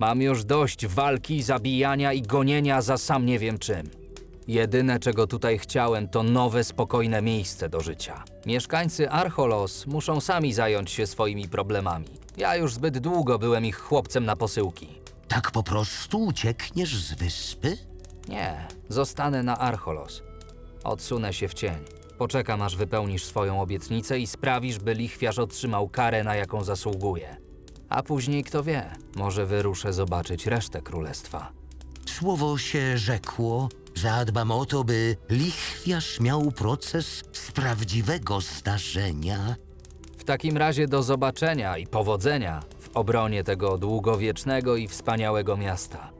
Mam już dość walki, zabijania i gonienia za sam nie wiem czym. Jedyne, czego tutaj chciałem, to nowe, spokojne miejsce do życia. Mieszkańcy Archolos muszą sami zająć się swoimi problemami. Ja już zbyt długo byłem ich chłopcem na posyłki. Tak po prostu uciekniesz z wyspy? Nie, zostanę na Archolos. Odsunę się w cień. Poczekam, aż wypełnisz swoją obietnicę i sprawisz, by lichwiarz otrzymał karę, na jaką zasługuje. A później, kto wie, może wyruszę zobaczyć resztę królestwa. Słowo się rzekło, zadbam o to, by lichwiarz miał proces z prawdziwego zdarzenia. W takim razie do zobaczenia i powodzenia w obronie tego długowiecznego i wspaniałego miasta.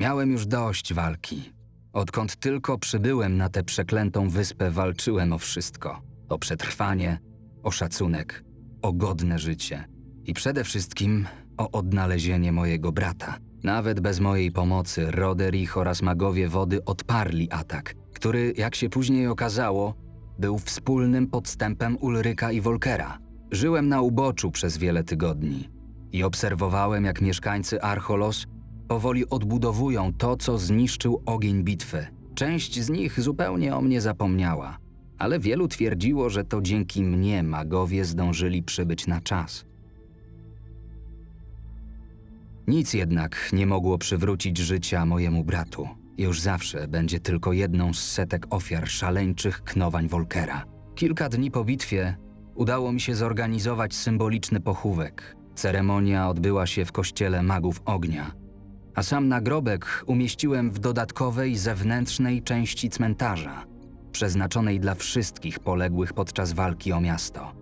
Miałem już dość walki. Odkąd tylko przybyłem na tę przeklętą wyspę, walczyłem o wszystko: o przetrwanie, o szacunek, o godne życie i przede wszystkim o odnalezienie mojego brata. Nawet bez mojej pomocy Roderich oraz magowie wody odparli atak, który, jak się później okazało, był wspólnym podstępem Ulryka i Volkera. Żyłem na uboczu przez wiele tygodni i obserwowałem, jak mieszkańcy Archolos powoli odbudowują to, co zniszczył ogień bitwy. Część z nich zupełnie o mnie zapomniała, ale wielu twierdziło, że to dzięki mnie magowie zdążyli przybyć na czas. Nic jednak nie mogło przywrócić życia mojemu bratu. Już zawsze będzie tylko jedną z setek ofiar szaleńczych knowań Volkera. Kilka dni po bitwie udało mi się zorganizować symboliczny pochówek. Ceremonia odbyła się w kościele magów ognia, a sam nagrobek umieściłem w dodatkowej zewnętrznej części cmentarza, przeznaczonej dla wszystkich poległych podczas walki o miasto.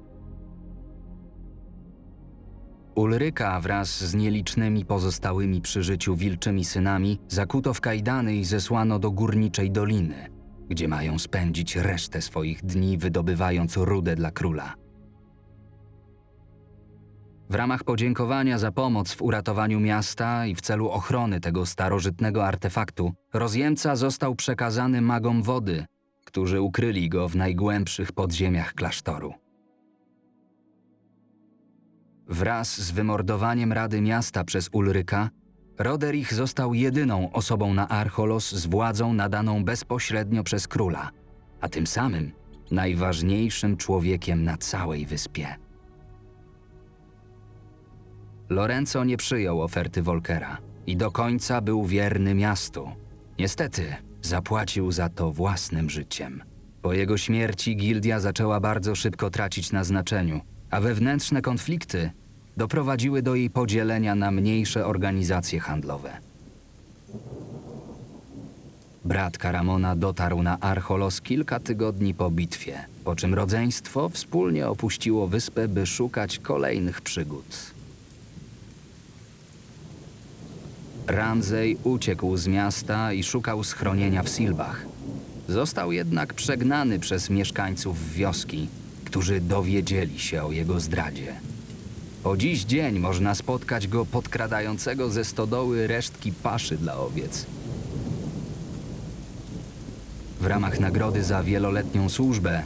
Ulryka wraz z nielicznymi pozostałymi przy życiu wilczymi synami zakuto w kajdany i zesłano do górniczej doliny, gdzie mają spędzić resztę swoich dni wydobywając rudę dla króla. W ramach podziękowania za pomoc w uratowaniu miasta i w celu ochrony tego starożytnego artefaktu, rozjemca został przekazany magom wody, którzy ukryli go w najgłębszych podziemiach klasztoru. Wraz z wymordowaniem Rady Miasta przez Ulryka, Roderich został jedyną osobą na Archolos z władzą nadaną bezpośrednio przez króla, a tym samym najważniejszym człowiekiem na całej wyspie. Lorenzo nie przyjął oferty Volkera i do końca był wierny miastu. Niestety, zapłacił za to własnym życiem. Po jego śmierci gildia zaczęła bardzo szybko tracić na znaczeniu, a wewnętrzne konflikty doprowadziły do jej podzielenia na mniejsze organizacje handlowe. Brat Karamona dotarł na Archolos kilka tygodni po bitwie, po czym rodzeństwo wspólnie opuściło wyspę, by szukać kolejnych przygód. Ramsey uciekł z miasta i szukał schronienia w Silbach. Został jednak przegnany przez mieszkańców wioski, którzy dowiedzieli się o jego zdradzie. Po dziś dzień można spotkać go podkradającego ze stodoły resztki paszy dla owiec. W ramach nagrody za wieloletnią służbę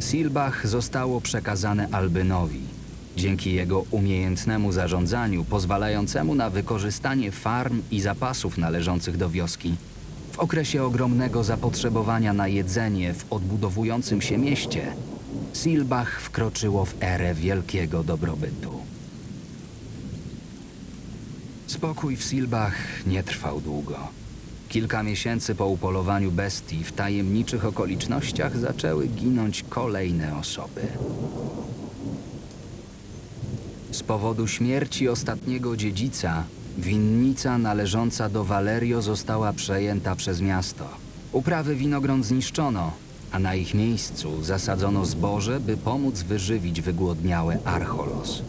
Silbach zostało przekazane Albynowi. Dzięki jego umiejętnemu zarządzaniu, pozwalającemu na wykorzystanie farm i zapasów należących do wioski, w okresie ogromnego zapotrzebowania na jedzenie w odbudowującym się mieście, Silbach wkroczyło w erę wielkiego dobrobytu. Spokój w Silbach nie trwał długo. Kilka miesięcy po upolowaniu bestii w tajemniczych okolicznościach zaczęły ginąć kolejne osoby. Powodu śmierci ostatniego dziedzica, winnica należąca do Valerio została przejęta przez miasto. Uprawy winogron zniszczono, a na ich miejscu zasadzono zboże, by pomóc wyżywić wygłodniałe Archolos.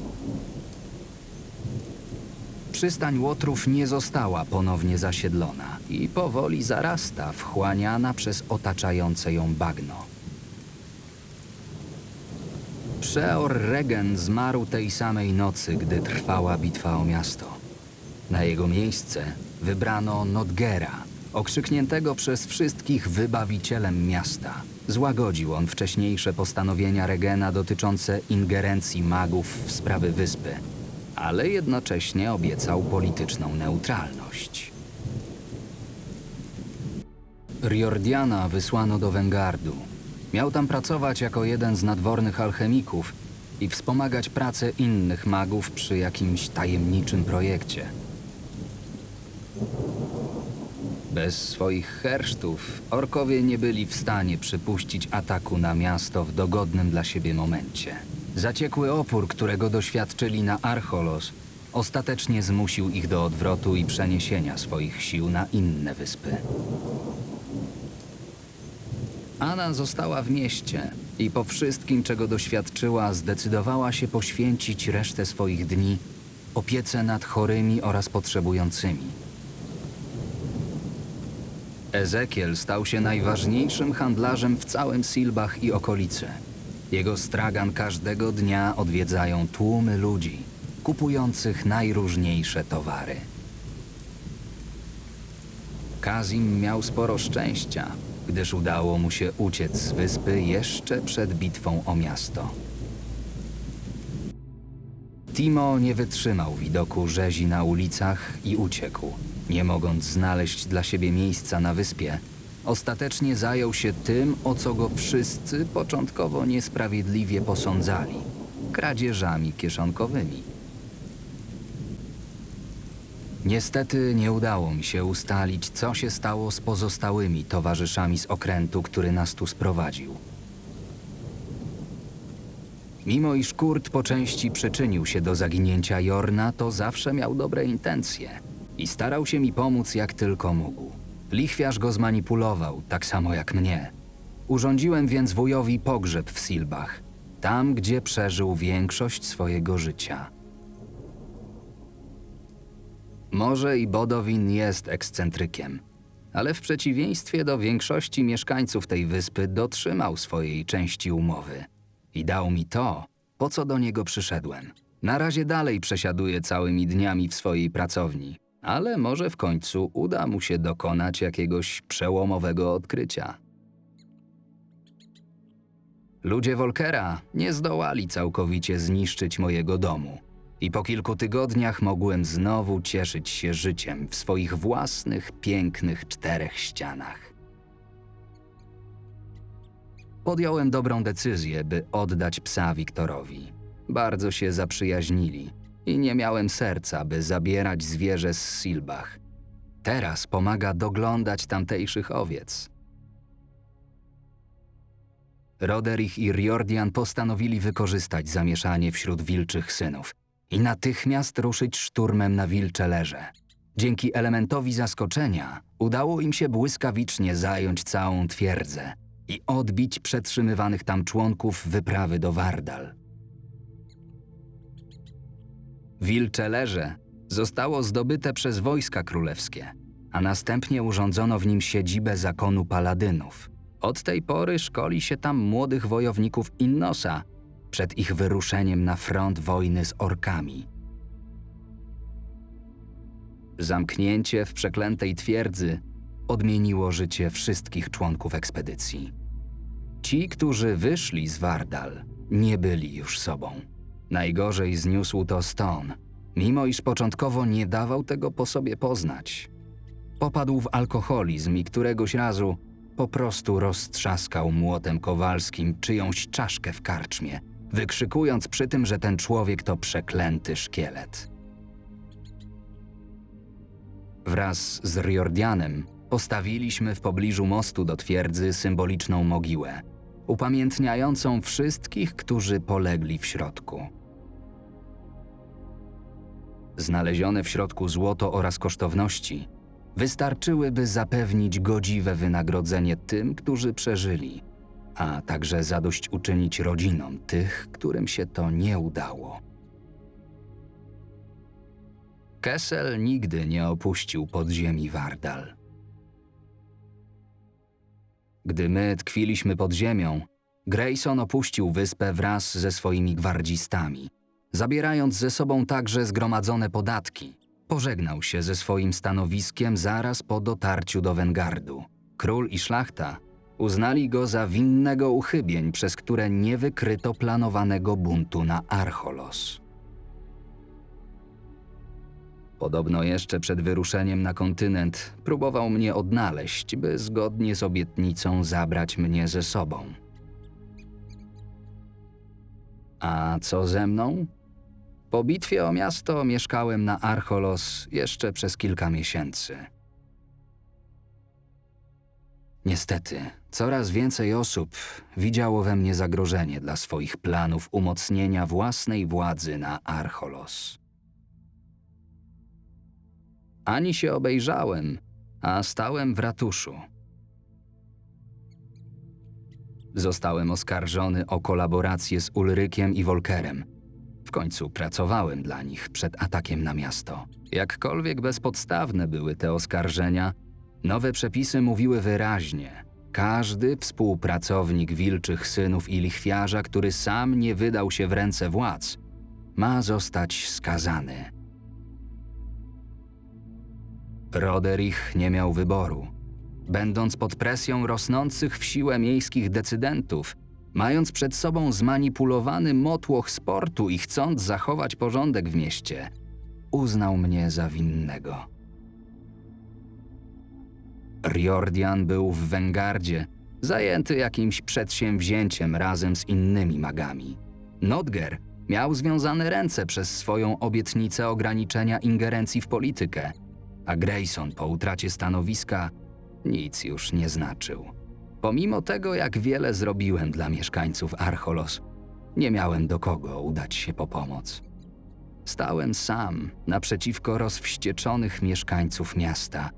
Przystań Łotrów nie została ponownie zasiedlona i powoli zarasta, wchłaniana przez otaczające ją bagno. Przeor Regen zmarł tej samej nocy, gdy trwała bitwa o miasto. Na jego miejsce wybrano Nodgera, okrzykniętego przez wszystkich wybawicielem miasta. Złagodził on wcześniejsze postanowienia Regena dotyczące ingerencji magów w sprawy wyspy, ale jednocześnie obiecał polityczną neutralność. Riordiana wysłano do Wengardu. Miał tam pracować jako jeden z nadwornych alchemików i wspomagać pracę innych magów przy jakimś tajemniczym projekcie. Bez swoich hersztów orkowie nie byli w stanie przypuścić ataku na miasto w dogodnym dla siebie momencie. Zaciekły opór, którego doświadczyli na Archolos, ostatecznie zmusił ich do odwrotu i przeniesienia swoich sił na inne wyspy. Anna została w mieście i po wszystkim, czego doświadczyła, zdecydowała się poświęcić resztę swoich dni opiece nad chorymi oraz potrzebującymi. Ezekiel stał się najważniejszym handlarzem w całym Silbach i okolicy. Jego stragan każdego dnia odwiedzają tłumy ludzi, kupujących najróżniejsze towary. Kazim miał sporo szczęścia, gdyż udało mu się uciec z wyspy jeszcze przed bitwą o miasto. Timo nie wytrzymał widoku rzezi na ulicach i uciekł. Nie mogąc znaleźć dla siebie miejsca na wyspie, ostatecznie zajął się tym, o co go wszyscy początkowo niesprawiedliwie posądzali kradzieżami kieszonkowymi. Niestety nie udało mi się ustalić, co się stało z pozostałymi towarzyszami z okrętu, który nas tu sprowadził. Mimo iż Kurt po części przyczynił się do zaginięcia Jorna, to zawsze miał dobre intencje i starał się mi pomóc jak tylko mógł. Lichwiarz go zmanipulował, tak samo jak mnie. Urządziłem więc wujowi pogrzeb w Silbach, tam gdzie przeżył większość swojego życia. Może i Bodowin jest ekscentrykiem, ale w przeciwieństwie do większości mieszkańców tej wyspy dotrzymał swojej części umowy i dał mi to, po co do niego przyszedłem. Na razie dalej przesiaduje całymi dniami w swojej pracowni, ale może w końcu uda mu się dokonać jakiegoś przełomowego odkrycia. Ludzie Volkera nie zdołali całkowicie zniszczyć mojego domu i po kilku tygodniach mogłem znowu cieszyć się życiem w swoich własnych, pięknych czterech ścianach. Podjąłem dobrą decyzję, by oddać psa Wiktorowi. Bardzo się zaprzyjaźnili i nie miałem serca, by zabierać zwierzę z Silbach. Teraz pomaga doglądać tamtejszych owiec. Roderich i Riordian postanowili wykorzystać zamieszanie wśród wilczych synów i natychmiast ruszyć szturmem na wilcze leże. Dzięki elementowi zaskoczenia udało im się błyskawicznie zająć całą twierdzę i odbić przetrzymywanych tam członków wyprawy do Wardal. Wilcze leże zostało zdobyte przez wojska królewskie, a następnie urządzono w nim siedzibę zakonu paladynów. Od tej pory szkoli się tam młodych wojowników Innosa przed ich wyruszeniem na front wojny z orkami. Zamknięcie w przeklętej twierdzy odmieniło życie wszystkich członków ekspedycji. Ci, którzy wyszli z Wardal, nie byli już sobą. Najgorzej zniósł to Stone, mimo iż początkowo nie dawał tego po sobie poznać. Popadł w alkoholizm i któregoś razu po prostu roztrzaskał młotem kowalskim czyjąś czaszkę w karczmie, wykrzykując przy tym, że ten człowiek to przeklęty szkielet. Wraz z Riordianem postawiliśmy w pobliżu mostu do twierdzy symboliczną mogiłę, upamiętniającą wszystkich, którzy polegli w środku. Znalezione w środku złoto oraz kosztowności wystarczyłyby zapewnić godziwe wynagrodzenie tym, którzy przeżyli, a także zadośćuczynić rodzinom tych, którym się to nie udało. Kessel nigdy nie opuścił podziemi Wardal. Gdy my tkwiliśmy pod ziemią, Grayson opuścił wyspę wraz ze swoimi gwardzistami, zabierając ze sobą także zgromadzone podatki, Pożegnał się ze swoim stanowiskiem zaraz po dotarciu do Wengardu. Król i szlachta uznali go za winnego uchybień, przez które nie wykryto planowanego buntu na Archolos. Podobno jeszcze przed wyruszeniem na kontynent próbował mnie odnaleźć, by zgodnie z obietnicą zabrać mnie ze sobą. A co ze mną? Po bitwie o miasto mieszkałem na Archolos jeszcze przez kilka miesięcy. Niestety, coraz więcej osób widziało we mnie zagrożenie dla swoich planów umocnienia własnej władzy na Archolos. Ani się obejrzałem, a stałem w ratuszu. Zostałem oskarżony o kolaborację z Ulrykiem i Volkerem. W końcu pracowałem dla nich przed atakiem na miasto. Jakkolwiek bezpodstawne były te oskarżenia, nowe przepisy mówiły wyraźnie: każdy współpracownik wilczych synów i lichwiarza, który sam nie wydał się w ręce władz, ma zostać skazany. Roderich nie miał wyboru. Będąc pod presją rosnących w siłę miejskich decydentów, mając przed sobą zmanipulowany motłoch sportu i chcąc zachować porządek w mieście, uznał mnie za winnego. Riordian był w Wengardzie, zajęty jakimś przedsięwzięciem razem z innymi magami. Nodger miał związane ręce przez swoją obietnicę ograniczenia ingerencji w politykę, a Grayson po utracie stanowiska nic już nie znaczył. Pomimo tego, jak wiele zrobiłem dla mieszkańców Archolos, nie miałem do kogo udać się po pomoc. Stałem sam naprzeciwko rozwścieczonych mieszkańców miasta,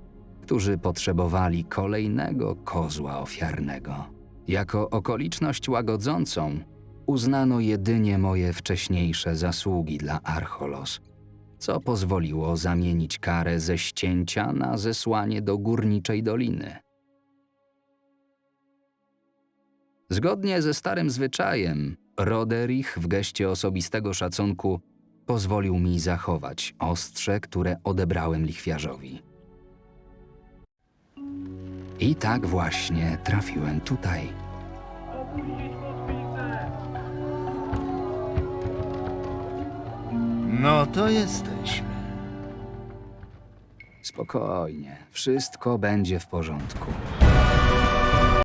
którzy potrzebowali kolejnego kozła ofiarnego. Jako okoliczność łagodzącą uznano jedynie moje wcześniejsze zasługi dla Archolos, co pozwoliło zamienić karę ze ścięcia na zesłanie do górniczej doliny. Zgodnie ze starym zwyczajem, Roderich w geście osobistego szacunku pozwolił mi zachować ostrze, które odebrałem lichwiarzowi. I tak właśnie trafiłem tutaj. No to jesteśmy. Spokojnie, wszystko będzie w porządku.